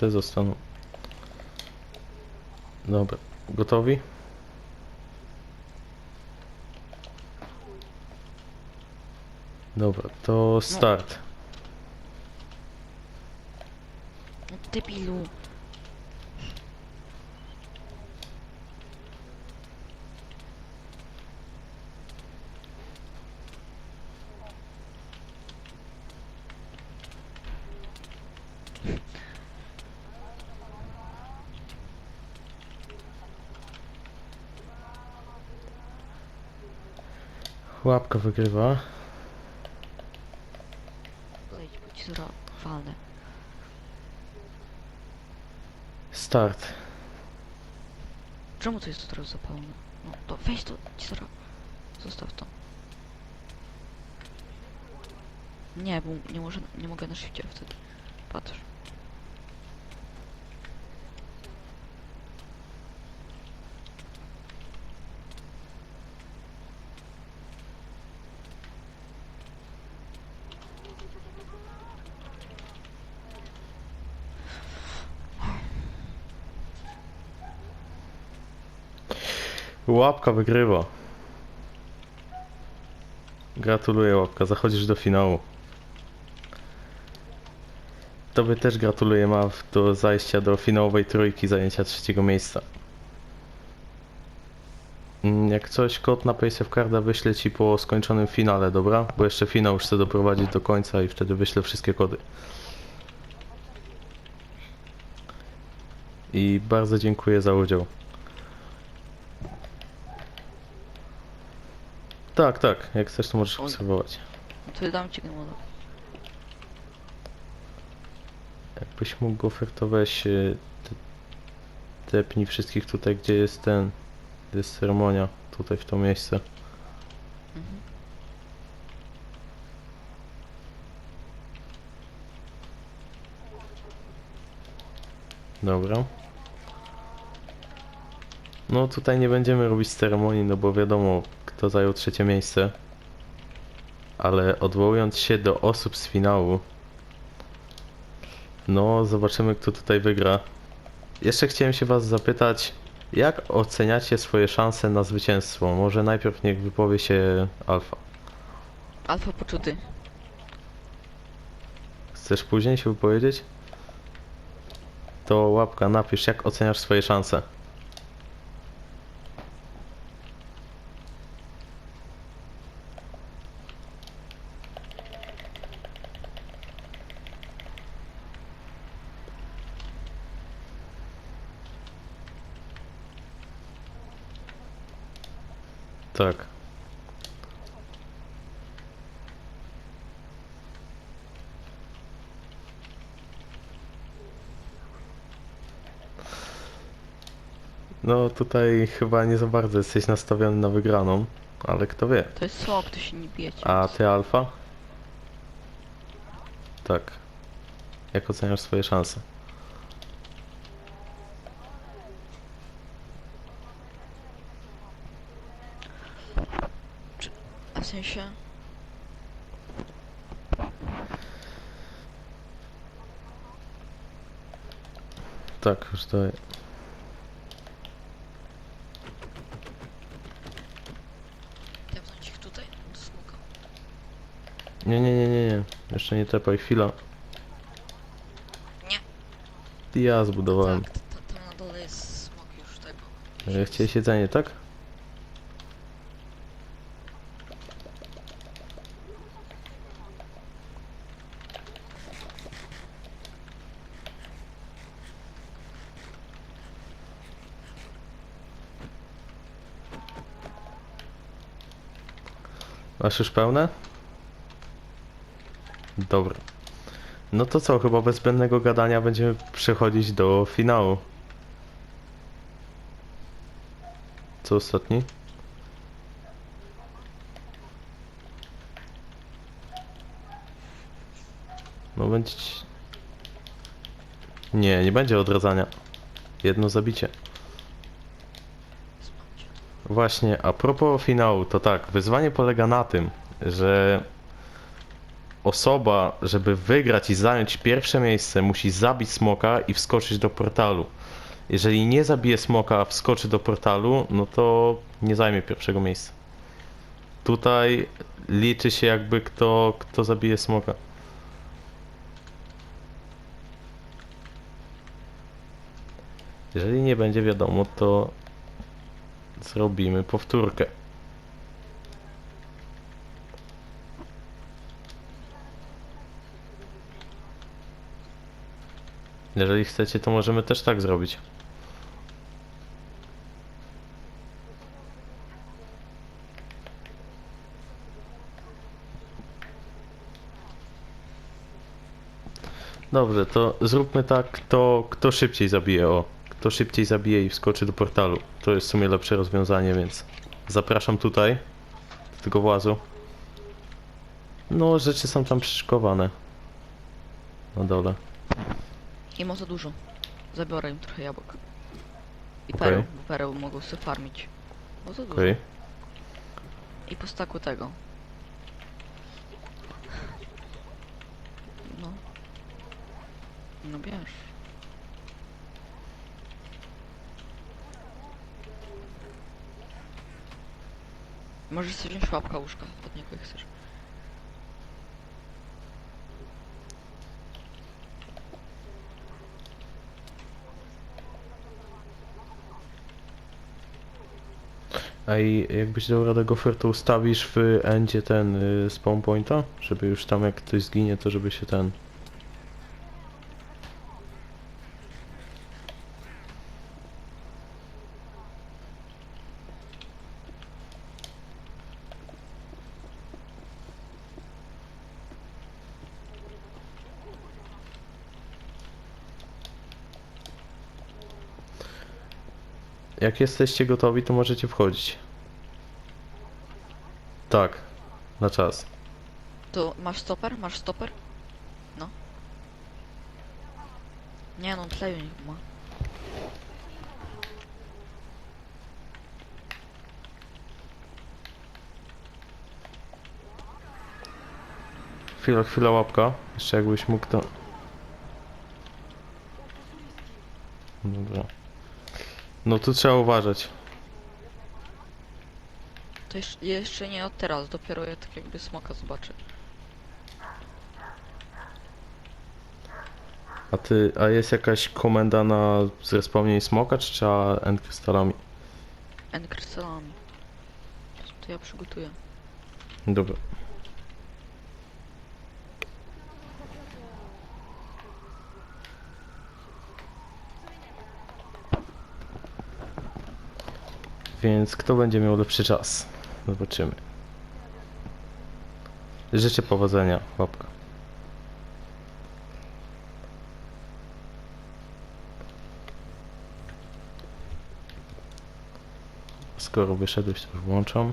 Te, zostaną. Dobra, gotowi? Dobra, to start. No debilu. Łapka wygrywa. Ci zaraz walnę. Start. Czemu to jest teraz zapalone? No to weź to, ci zaraz. Zostaw to. Nie, bo nie, może, nie mogę na szybcie wtedy. Patrz. Łapka wygrywa. Gratuluję łapka, zachodzisz do finału. Tobie też gratuluję Maw do zajścia do finałowej trójki zajęcia trzeciego miejsca. Mm, Jak coś, kod na Pace of Carda wyślę ci po skończonym finale, dobra? Bo jeszcze finał już chcę doprowadzić do końca i wtedy wyślę wszystkie kody. I bardzo dziękuję za udział. Tak, tak, jak chcesz to możesz Oj. obserwować. To dam ci moda. Jakbyś mógł oferto weź y, te- tepnij wszystkich tutaj, gdzie jest ten, gdzie jest ceremonia, tutaj w to miejsce. Mhm. Dobra. No tutaj nie będziemy robić ceremonii, no bo wiadomo kto zajął trzecie miejsce. Ale odwołując się do osób z finału, no zobaczymy kto tutaj wygra. Jeszcze chciałem się was zapytać, jak oceniacie swoje szanse na zwycięstwo? Może najpierw niech wypowie się Alfa. Alfa poczuty. Chcesz później się wypowiedzieć? To łapka, napisz jak oceniasz swoje szanse. Tak. No tutaj chyba nie za bardzo jesteś nastawiony na wygraną, ale kto wie. To jest sok, to się nie bijecie. A ty alfa? Tak. Jak oceniasz swoje szanse? Sensie... Tak, już daję. Tepnąć ich tutaj do smoka. Nie, nie, nie, nie, nie. Jeszcze nie tepaj, chwila. Nie. Ja zbudowałem. Tak, t- tam na dole jest smok już tego. E, Chciałeś jedzenie, tak? Masz już pełne? Dobra. No to co, chyba bez zbędnego gadania będziemy przechodzić do finału. Co ostatni? No będzie... Nie, nie będzie odradzania. Jedno zabicie. Właśnie, a propos finału, to tak, wyzwanie polega na tym, że osoba, żeby wygrać i zająć pierwsze miejsce, musi zabić smoka i wskoczyć do portalu. Jeżeli nie zabije smoka, a wskoczy do portalu, no to nie zajmie pierwszego miejsca. Tutaj liczy się jakby kto, kto zabije smoka. Jeżeli nie będzie wiadomo, to zrobimy powtórkę. Jeżeli chcecie, to możemy też tak zrobić. Dobrze, to zróbmy tak, kto, kto szybciej zabije, o. Kto szybciej zabije i wskoczy do portalu. To jest w sumie lepsze rozwiązanie, więc zapraszam tutaj, do tego włazu. No, rzeczy są tam przyszykowane. Na dole. I ma za dużo. Zabiorę im trochę jabłek. I Okej. pereł, bo pereł mogą sobie farmić. Bo za dużo. Okej. I po staku tego. No. No wiesz. Możesz sobie wziąć łapka łóżka od niego jak chcesz. A i jakbyś dał radę gofer, to ustawisz w endzie ten y, spawn pointa, żeby już tam jak ktoś zginie, to żeby się ten... Jak jesteście gotowi, to możecie wchodzić. Tak, na czas. To masz stoper? Masz stoper? No. Nie no, tleju nie ma. Chwila, chwila łapka. Jeszcze jakbyś mógł to... Dobra. No tu trzeba uważać. To jeszcze, jeszcze nie od teraz, dopiero ja tak jakby smoka zobaczę. A ty, a jest jakaś komenda na zrespawnienie smoka, czy trzeba end krystalami? N krystalami. To ja przygotuję. Dobra. Więc kto będzie miał lepszy czas? Zobaczymy. Życzę powodzenia, łapka. Skoro wyszedłeś, to włączam.